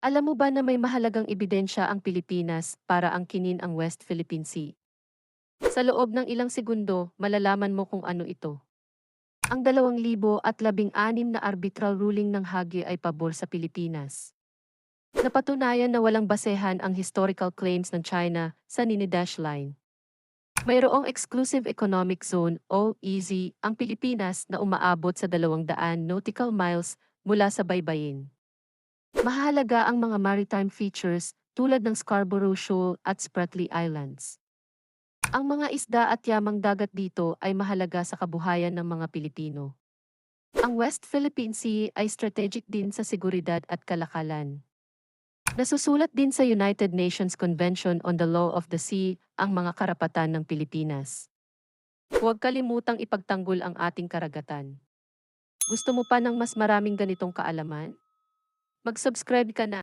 Alam mo ba na may mahalagang ebidensya ang Pilipinas para angkinin ang West Philippine Sea? Sa loob ng ilang segundo, malalaman mo kung ano ito. Ang 2016 na arbitral ruling ng Hague ay pabor sa Pilipinas. Napatunayan na walang basehan ang historical claims ng China sa Ninidash Line. Mayroong Exclusive Economic Zone o EZ ang Pilipinas na umaabot sa 200 nautical miles mula sa baybayin. Mahalaga ang mga maritime features tulad ng Scarborough Shoal at Spratly Islands. Ang mga isda at yamang dagat dito ay mahalaga sa kabuhayan ng mga Pilipino. Ang West Philippine Sea ay strategic din sa seguridad at kalakalan. Nasusulat din sa United Nations Convention on the Law of the Sea ang mga karapatan ng Pilipinas. Huwag kalimutang ipagtanggol ang ating karagatan. Gusto mo pa ng mas maraming ganitong kaalaman? Mag-subscribe ka na.